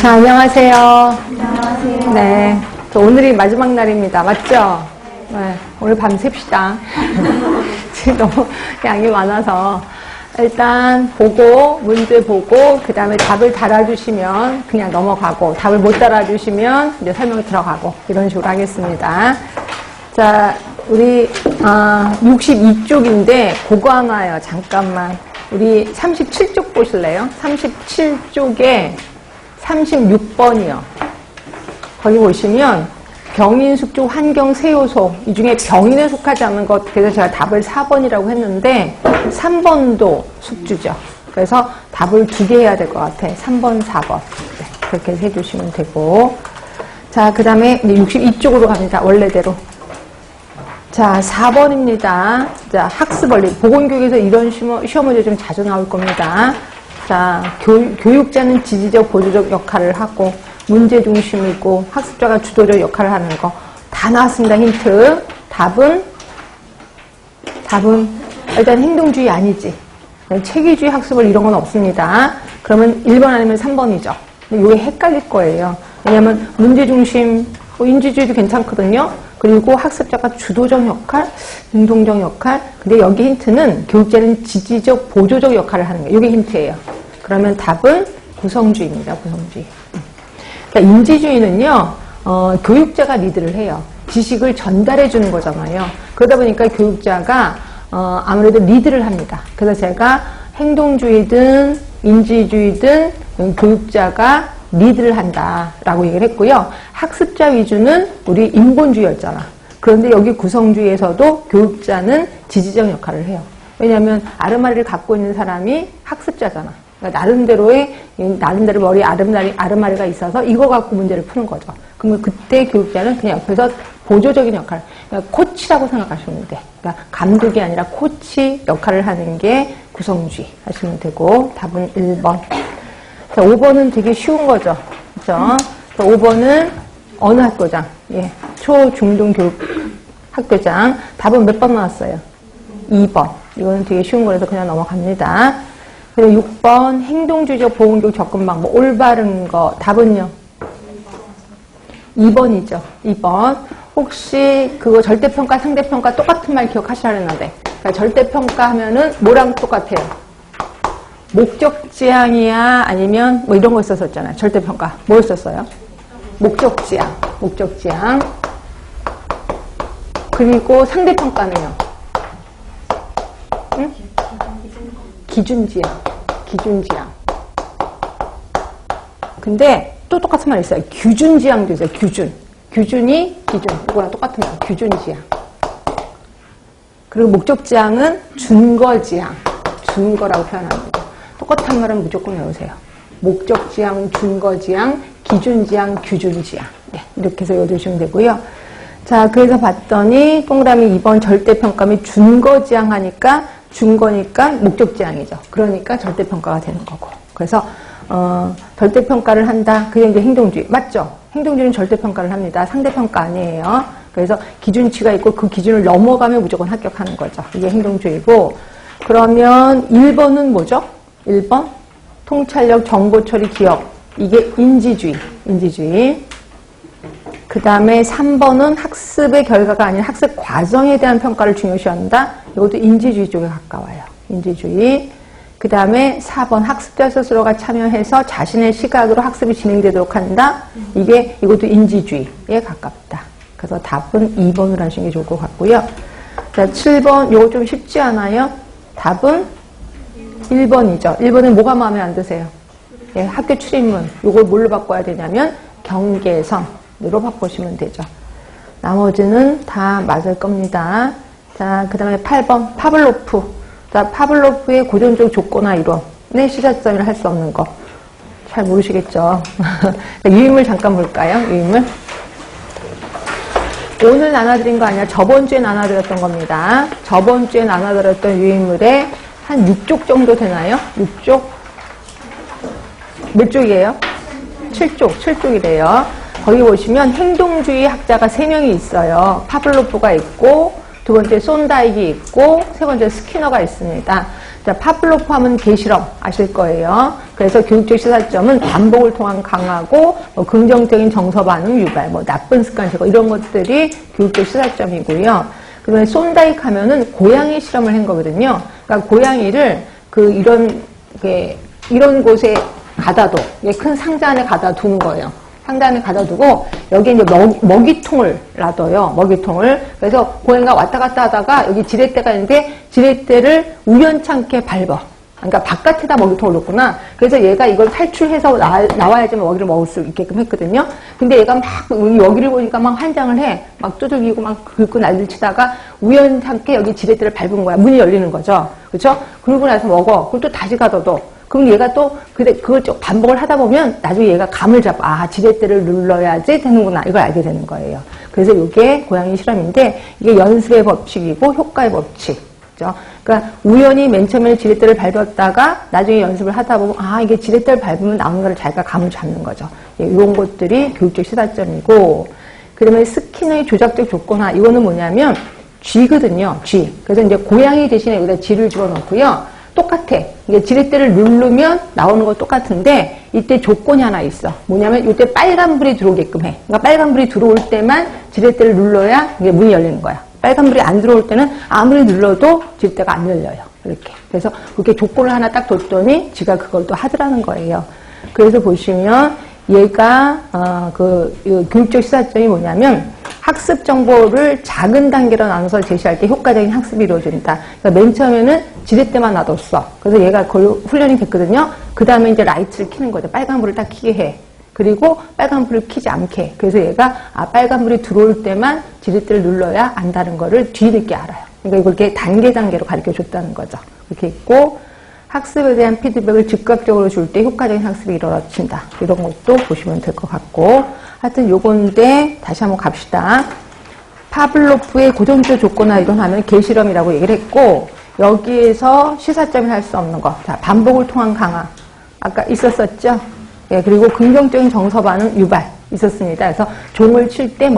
자, 안녕하세요. 안녕하세요. 네. 저 오늘이 마지막 날입니다. 맞죠? 네. 오늘 밤 셉시다. 지금 너무 양이 많아서. 일단 보고, 문제 보고, 그 다음에 답을 달아주시면 그냥 넘어가고, 답을 못 달아주시면 이제 설명 들어가고, 이런 식으로 하겠습니다. 자, 우리, 아, 62쪽인데, 그거 하나요. 잠깐만. 우리 37쪽 보실래요? 37쪽에 36번이요. 거기 보시면 병인, 숙주, 환경, 세 요소 이 중에 병인에 속하지 않는 것 그래서 제가 답을 4번이라고 했는데 3번도 숙주죠. 그래서 답을 두 개 해야 될 것 같아. 3번, 4번. 네, 그렇게 해주시면 되고 자, 그 다음에 62쪽으로 갑니다. 원래대로. 자, 4번입니다. 자, 학습 원리. 보건교육에서 이런 시험, 시험 문제 좀 자주 나올 겁니다. 자, 교, 교육자는 지지적, 보조적 역할을 하고, 문제 중심이고, 학습자가 주도적 역할을 하는 거. 다 나왔습니다. 힌트. 답은, 답은, 일단 행동주의 아니지. 체계주의 학습을 이런 건 없습니다. 그러면 1번 아니면 3번이죠. 근데 이게 헷갈릴 거예요. 왜냐면 문제 중심, 뭐 인지주의도 괜찮거든요. 그리고 학습자가 주도적 역할, 능동적 역할. 근데 여기 힌트는 교육자는 지지적, 보조적 역할을 하는 거예요. 이게 힌트예요. 그러면 답은 구성주의입니다. 구성주의. 그러니까 인지주의는요, 어, 교육자가 리드를 해요. 지식을 전달해 주는 거잖아요. 그러다 보니까 교육자가 어, 아무래도 리드를 합니다. 그래서 제가 행동주의든 인지주의든 교육자가 리드를 한다라고 얘기를 했고요. 학습자 위주는 우리 인본주의였잖아. 그런데 여기 구성주의에서도 교육자는 지지적 역할을 해요. 왜냐하면 아르마리를 갖고 있는 사람이 학습자잖아. 그러니까 나름대로의 나름대로 머리 아르마리, 아르마리가 있어서 이거 갖고 문제를 푸는 거죠. 그러면 그때 교육자는 그냥 옆에서 보조적인 역할, 그러니까 코치라고 생각하시면 돼. 그러니까 감독이 아니라 코치 역할을 하는 게 구성주의 하시면 되고 답은 1번. 자, 5번은 되게 쉬운 거죠. 그죠? 5번은 어느 학교장? 예. 초, 중등 교육 학교장. 답은 몇 번 나왔어요? 2번. 이거는 되게 쉬운 거라서 그냥 넘어갑니다. 그리고 6번 행동주의적 보건교육 접근 방법. 올바른 거. 답은요? 2번이죠. 2번. 혹시 그거 절대평가, 상대평가 똑같은 말 기억하시라는데. 그러니까 절대평가 하면은 뭐랑 똑같아요? 목적지향이야 아니면 뭐 이런 거 있었었잖아요. 절대평가. 뭐였었어요? 목적지향. 목적지향. 그리고 상대평가는요. 응? 기준지향. 기준지향. 근데 또 똑같은 말 있어요. 규준지향도 있어요. 규준. 규준이 기준. 이거랑 똑같은 말. 규준지향. 그리고 목적지향은 준거지향. 준거라고 표현합니다. 똑같은 말은 무조건 외우세요. 목적지향, 준거지향, 기준지향, 규준지향. 네, 이렇게 해서 외워두시면 되고요. 자, 그래서 봤더니 동그라미 2번 절대평가 및 준거지향 하니까 준 거니까 목적지향이죠. 그러니까 절대평가가 되는 거고. 그래서 어, 절대평가를 한다. 그게 이제 행동주의. 맞죠? 행동주의는 절대평가를 합니다. 상대평가 아니에요. 그래서 기준치가 있고 그 기준을 넘어가면 무조건 합격하는 거죠. 이게 행동주의고. 그러면 1번은 뭐죠? 1번 통찰력, 정보 처리, 기억 이게 인지주의, 인지주의 그 다음에 3번은 학습의 결과가 아닌 학습 과정에 대한 평가를 중요시한다. 이것도 인지주의 쪽에 가까워요. 인지주의. 그 다음에 4번 학습자 스스로가 참여해서 자신의 시각으로 학습이 진행되도록 한다. 이게 이것도 인지주의에 가깝다. 그래서 답은 2번으로 하시는 게 좋을 것 같고요. 자 7번 이거 좀 쉽지 않아요. 답은 1번이죠. 1번은 뭐가 마음에 안 드세요? 예, 학교 출입문. 이걸 뭘로 바꿔야 되냐면 경계선 으로 바꾸시면 되죠. 나머지는 다 맞을 겁니다. 자, 그 다음에 8번 파블로프. 자, 파블로프의 고전적 조건화 이론의 시사점이라 할수 없는 거. 잘 모르시겠죠? 유인물 잠깐 볼까요? 유인물. 오늘 나눠드린 거 아니라 저번 주에 나눠드렸던 겁니다. 저번 주에 나눠드렸던 유인물에 한 6쪽 정도 되나요? 6쪽? 몇 쪽이에요? 7쪽, 7쪽이래요. 거기 보시면 행동주의 학자가 3명이 있어요. 파블로프가 있고, 두 번째 손다익이 있고, 세 번째 스키너가 있습니다. 자, 파블로프 하면 개실험 아실 거예요. 그래서 교육적 시사점은 반복을 통한 강하고 뭐 긍정적인 정서 반응 유발, 뭐 나쁜 습관 제거 이런 것들이 교육적 시사점이고요. 그다음에 손다익 하면은 고양이 실험을 한 거거든요. 그러니까 고양이를 그 이런 게 이런 곳에 가다 둬. 이게 큰 상자 안에 가다 두는 거예요. 상자 안에 가다 두고 여기 이제 먹, 먹이통을 놔둬요. 먹이통을. 그래서 고양이가 왔다 갔다 하다가 여기 지렛대가 있는데 지렛대를 우연찮게 밟아. 그러니까 바깥에다 먹이통을 놓구나. 그래서 얘가 이걸 탈출해서 나, 나와야지만 먹이를 먹을 수 있게끔 했거든요. 근데 얘가 막 여기 여기를 보니까 막 환장을 해. 막 두들기고 막 긁고 난리를 치다가 우연찮게 여기 지렛대를 밟은 거야. 문이 열리는 거죠. 그렇죠? 그러고 나서 먹어. 그럼 또 다시 가둬둬. 그럼 얘가 또 그래 그걸 쭉 반복을 하다 보면 나중에 얘가 감을 잡아 아 지렛대를 눌러야지 되는구나 이걸 알게 되는 거예요. 그래서 이게 고양이 실험인데 이게 연습의 법칙이고 효과의 법칙. 죠 그러니까 우연히 맨 처음에 지렛대를 밟았다가 나중에 연습을 하다 보면 아 이게 지렛대를 밟으면 걸 자기가 감을 잡는 거죠. 예, 이런 것들이 교육적 시사점이고 그다음에 스킨의 조작적 조건화 이거는 뭐냐면 쥐거든요. 쥐. 그래서 이제 고양이 대신에 여기다 쥐를 집어넣고요. 똑같아. 이게 지렛대를 누르면 나오는 거 똑같은데 이때 조건이 하나 있어. 뭐냐면 이때 빨간불이 들어오게끔 해. 그러니까 빨간불이 들어올 때만 지렛대를 눌러야 이게 문이 열리는 거야. 빨간불이 안 들어올 때는 아무리 눌러도 지렛대가 안 열려요. 이렇게. 그래서 그렇게 조건을 하나 딱 뒀더니 지가 그걸 또 하더라는 거예요. 그래서 보시면 얘가 어, 그, 이 교육적 시사점이 뭐냐면 학습 정보를 작은 단계로 나눠서 제시할 때 효과적인 학습이 이루어진다. 그러니까 맨 처음에는 지렛대만 놔뒀어. 그래서 얘가 거의 훈련이 됐거든요. 그 다음에 이제 라이트를 켜는 거죠. 빨간불을 딱 켜게 해. 그리고 빨간불을 켜지 않게. 해. 그래서 얘가 아 빨간불이 들어올 때만 지렛대를 눌러야 안다는 거를 뒤늦게 알아요. 그러니까 이렇게 단계 단계로 가르쳐 줬다는 거죠. 이렇게 있고 학습에 대한 피드백을 즉각적으로 줄 때 효과적인 학습이 이루어진다. 이런 것도 보시면 될 것 같고 하여튼 요건데 다시 한번 갑시다. 파블로프의 고정적 조건화 이론하면 개실험이라고 얘기를 했고 여기에서 시사점이 할 수 없는 거. 자, 반복을 통한 강화. 아까 있었었죠? 예, 그리고 긍정적인 정서 반응 유발 있었습니다. 그래서 종을 칠때